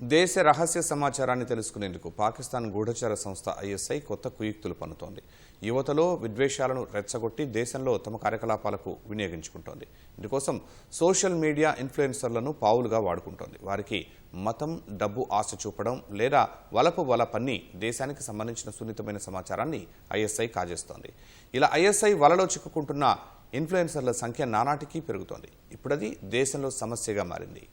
దేశ రహస్య సమాచారాన్ని తెలుసుకునేందుకు పాకిస్తాన్ గూఢచార సంస్థ ఐఎస్ఐ కొత్త కుయుక్తులు పన్నుతోంది. యువతలో విద్వేషాలను రెచ్చగొట్టి దేశంలో తమ కార్యకలాపాలకు వినియోగించుకుంటోంది. ఇందుకోసం సోషల్ మీడియా ఇన్ఫ్లుయెన్సర్లను పావులుగా వాడుకుంటోంది. వారికి మతం డబ్బు ఆశ చూపడం లేదా వలపు వల పన్ని దేశానికి సంబంధించిన సున్నితమైన సమాచారాన్ని ఐఎస్ఐ కాజేస్తోంది. ఇలా ఐఎస్ఐ వలలో చిక్కుకుంటున్న ఇన్ఫ్లుయెన్సర్ల సంఖ్య నానాటికీ పెరుగుతోంది. ఇప్పుడది దేశంలో సమస్యగా మారింది.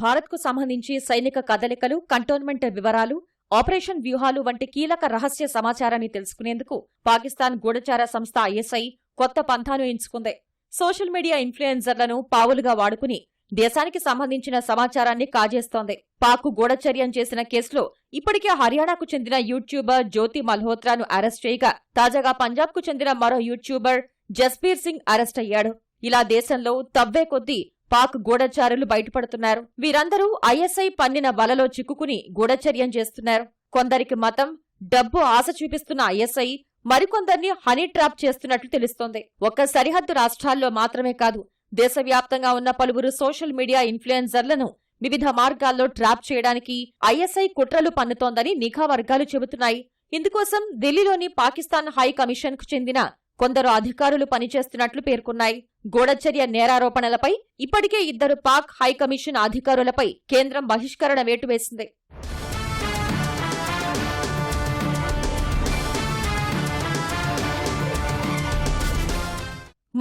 భారత్కు సంబంధించి సైనిక కదలికలు కంటోన్మెంట్ వివరాలు ఆపరేషన్ వ్యూహాలు వంటి కీలక రహస్య సమాచారాన్ని తెలుసుకునేందుకు పాకిస్తాన్ గూఢచార సంస్థ ఐఎస్ఐ కొత్త పంథాను ఎంచుకుంది. సోషల్ మీడియా ఇన్ఫ్లుయెన్సర్లను పావులుగా వాడుకుని దేశానికి సంబంధించిన సమాచారాన్ని కాజేస్తోంది. పాక్ గూఢచర్యం చేసిన కేసులో ఇప్పటికే హర్యానాకు చెందిన యూట్యూబర్ జ్యోతి మల్హోత్రాను అరెస్ట్ చేయగా తాజాగా పంజాబ్కు చెందిన మరో యూట్యూబర్ జస్బీర్ సింగ్ అరెస్ట్ అయ్యాడు. ఇలా దేశంలో తవ్వే కొద్దీ పాక్ గూఢచారులు బయటపడుతున్నారు. వీరందరూ ఐఎస్ఐ పన్నిన వలలో చిక్కుకుని గూఢచర్యం చేస్తున్నారు. కొందరికి మతం డబ్బు ఆశ చూపిస్తున్న ఐఎస్ఐ మరికొందరిని హనీ ట్రాప్ చేస్తున్నట్లు తెలుస్తోంది. ఒక్క సరిహద్దు రాష్ట్రాల్లో మాత్రమే కాదు దేశవ్యాప్తంగా ఉన్న పలువురు సోషల్ మీడియా ఇన్ఫ్లుయెన్సర్లను వివిధ మార్గాల్లో ట్రాప్ చేయడానికి ఐఎస్ఐ కుట్రలు పన్నుతోందని నిఘా వర్గాలు చెబుతున్నాయి. ఇందుకోసం ఢిల్లీలోని పాకిస్తాన్ హై కమిషన్కు చెందిన కొందరు అధికారులు పనిచేస్తున్నట్లు పేర్కొన్నాయి. గూఢచర్య నేరారోపణలపై ఇప్పటికే ఇద్దరు పాక్ హైకమిషన్ అధికారులపై కేంద్రం బహిష్కరణ వేటు వేసింది.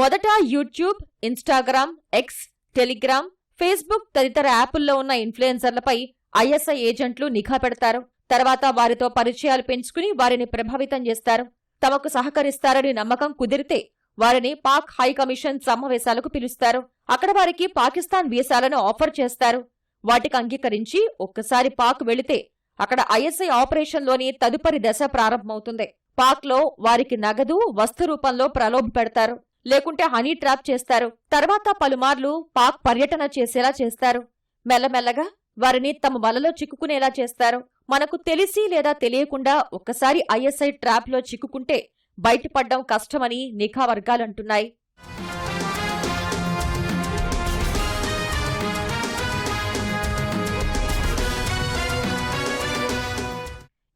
మొదట YouTube Instagram X Telegram Facebook తదితర యాపుల్లో ఉన్న ఇన్ఫ్లుయెన్సర్లపై ఐఎస్ఐ ఏజెంట్లు నిఘా పెడతారు. తర్వాత వారితో పరిచయాలు పెంచుకుని వారిని ప్రభావితం చేస్తారు. తమకు సహకరిస్తారని నమ్మకం కుదిరితే వారిని పాక్ హైకమిషన్ సమావేశాలకు పిలుస్తారు. అక్కడ వారికి పాకిస్తాన్ వీసాలను ఆఫర్ చేస్తారు. వాటికి అంగీకరించి ఒక్కసారి పాక్ వెళితే అక్కడ ఐఎస్ఐ ఆపరేషన్లోని తదుపరి దశ ప్రారంభమవుతుంది. పాక్లో వారికి నగదు వస్తు రూపంలో ప్రలోభ పెడతారు. లేకుంటే హనీ ట్రాప్ చేస్తారు. తర్వాత పలుమార్లు పాక్ పర్యటన చేసేలా చేస్తారు. మెల్లమెల్లగా వారిని తమ వలలో చిక్కుకునేలా చేస్తారు. మనకు తెలిసి లేదా తెలియకుండా ఒక్కసారి ఐఎస్ఐ ట్రాప్లో చిక్కుకుంటే బయటపడ్డం కష్టమని నిఘా వర్గాలంటున్నాయి.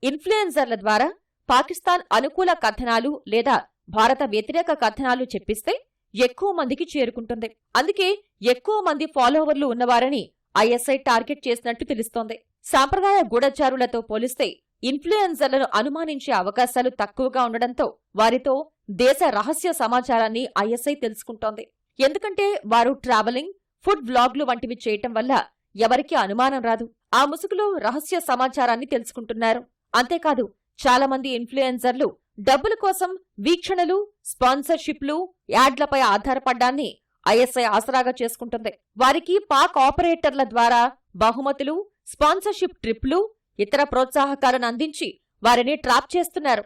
ఇన్ఫ్లుయెన్సర్ల ద్వారా పాకిస్తాన్ అనుకూల కథనాలు లేదా భారత వ్యతిరేక కథనాలు చెప్పిస్తే ఎక్కువ మందికి చేరుకుంటుంది. అందుకే ఎక్కువ మంది ఫాలోవర్లు ఉన్నవారని ఐఎస్ఐ టార్గెట్ చేసినట్టు తెలుస్తోంది. సాంప్రదాయ గూఢచారులతో పోలిస్తే ఇన్ఫ్లుయెన్సర్లను అనుమానించే అవకాశాలు తక్కువగా ఉండడంతో వారితో దేశ రహస్య సమాచారాన్ని ఐఎస్ఐ తెలుసుకుంటోంది. ఎందుకంటే వారు ట్రావెలింగ్ ఫుడ్ బ్లాగ్లు వంటివి చేయటం వల్ల ఎవరికీ అనుమానం రాదు. ఆ ముసుగులో రహస్య సమాచారాన్ని తెలుసుకుంటున్నారు. అంతేకాదు చాలామంది ఇన్ఫ్లుయెన్సర్లు డబ్బుల కోసం వీక్షణలు స్పాన్సర్షిప్లు యాడ్లపై ఆధారపడ్డాన్ని ఐఎస్ఐ ఆసరాగా చేసుకుంటుంది. వారికి పాక్ ఆపరేటర్ల ద్వారా బహుమతులు స్పాన్సర్షిప్ ట్రిప్లు ఇతర ప్రోత్సాహకాలను అందించి వారిని ట్రాప్ చేస్తున్నారు.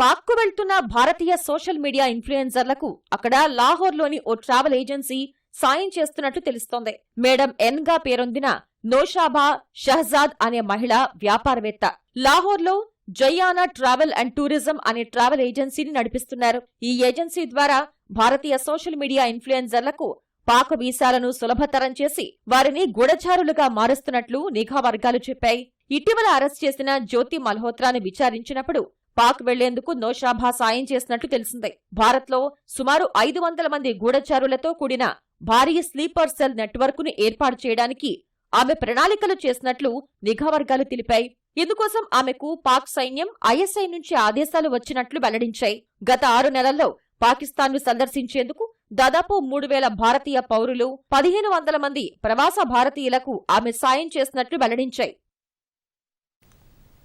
పాక్కు వెళ్తున్న భారతీయ సోషల్ మీడియా ఇన్ఫ్లుయెన్సర్లకు అక్కడ లాహోర్లోని ఓ ట్రావెల్ ఏజెన్సీ సాయం చేస్తున్నట్లు తెలుస్తోంది. మేడం ఎన్గా పేరొందిన నోషాబా షహజాద్ అనే మహిళ వ్యాపారవేత్త. లాహోర్లో జయానా ట్రావెల్ అండ్ టూరిజం అనే ట్రావెల్ ఏజెన్సీని నడిపిస్తున్నారు. ఈ ఏజెన్సీ ద్వారా భారతీయ సోషల్ మీడియా ఇన్ఫ్లుయెన్సర్లకు పాక్ వీసాలను సులభతరం చేసి వారిని గూఢచారులుగా మారుస్తున్నట్లు నిఘా వర్గాలు చెప్పాయి. ఇటీవల అరెస్ట్ చేసిన జ్యోతి మల్హోత్రాను విచారించినప్పుడు పాక్ వెళ్ళేందుకు నోషాభా సాయం చేసినట్లు తెలిసిందే. భారత్లో సుమారు ఐదు వందల మంది గూఢచారులతో కూడిన భారీ స్లీపర్ సెల్ నెట్వర్క్ను ఏర్పాటు చేయడానికి ఆమె ప్రణాళికలు చేసినట్లు నిఘా వర్గాలు తెలిపాయి. ఇందుకోసం ఆమెకు పాక్ సైన్యం ఐఎస్ఐ నుంచి ఆదేశాలు వచ్చినట్లు వెల్లడించాయి. గత ఆరు నెలల్లో పాకిస్తాన్ను సందర్శించేందుకు దాదాపు మూడు వేల భారతీయ పౌరులు పదిహేను వందల మంది ప్రవాస భారతీయులకు ఆమె సాయం చేసినట్లు వెల్లడించాయి.